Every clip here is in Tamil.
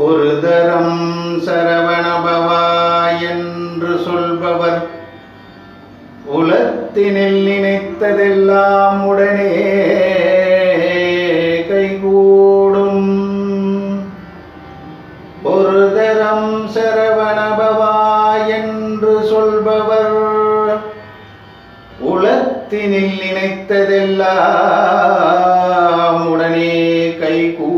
ஒரு தரம் சரவணபவா என்று சொல்பவர். உலத்தினில் நினைத்ததெல்லாம் உடனே கைகூடும். ஒரு தரம் சரவணபவா என்று சொல்பவர். உலத்தினில் நினைத்ததெல்லாம் உடனே கைகூடும்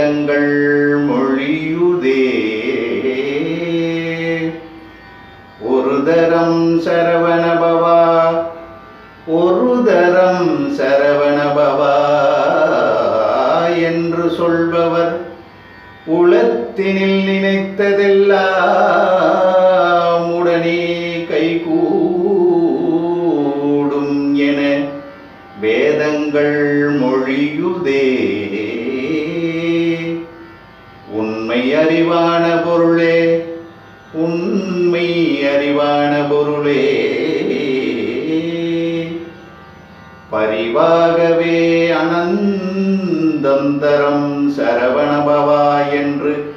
வேதங்கள் மொழியுதே. ஒரு தரம் சரவணபவா ஒரு தரம் சரவணபவா என்று சொல்பவர் உளத்தினில் நினைத்ததெல்லாம் உடனே கைகூடும் என வேதங்கள் மொழியுதே. அறிவான பொருளே உண்மை அறிவான பொருளே. பரிவாகவே அனந்தந்தரம் சரவணபவா என்று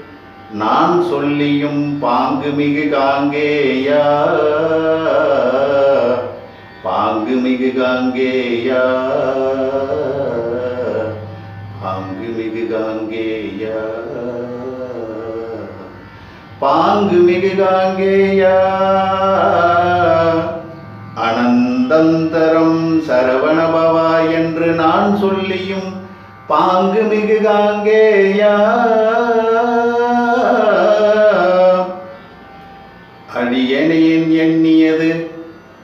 நான் சொல்லியும் பாங்கு மிகு காங்கேயா. பாங்கு மிகு காங்கேயா. பாங்கு மிகு காங்கேயா. பாங்கு மிகு காங்கேயா. அனந்தந்தரம் சரவணபவா என்று நான் சொல்லியும் பாங்கு மிகு காங்கேயா. அடியனையின் எண்ணியது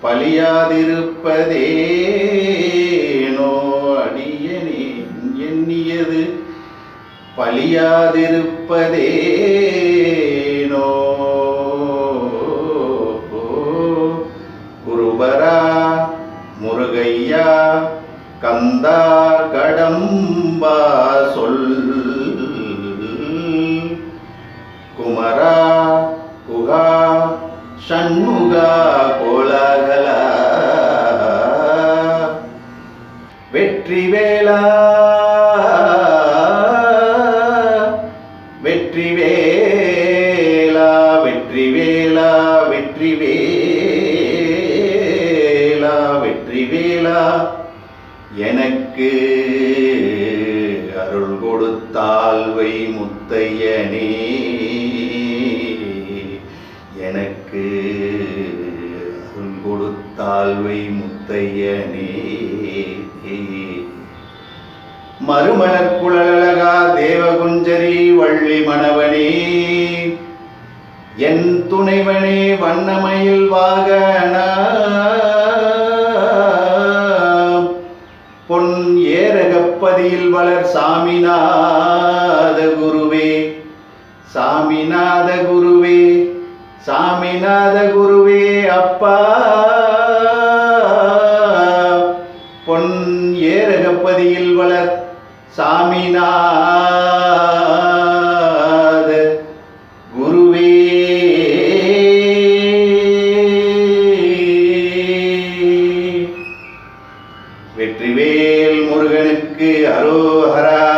பலியாதிருப்பதேனோ? அடியனேன் எண்ணியது பலியாதிருப்பதேனோ? முருகையா கந்தா கடம்பா சொல். குமரா குகா சண்முகா கோலாகலா. வெற்றி வேளா வெற்றி வேளா வெற்றி எனக்கு அருள் கொடுத்தால்வை முத்தையனே எனக்கு அருள் கொடுத்தால்வை முத்தையனே மறுமலர் குழலழகா தேவகுஞ்சரி வள்ளி மணவனே. என் துணைவனே வண்ணமயில் வாகனா முப்பதியில் வளர் சாமிநாத குருவே. சாமிநாத குருவே சாமிநாத குருவே அப்பா. பொன் ஏரகப்பதியில் வளர் சாமிநாத குருவே. வெற்றிவே কে আরও হারা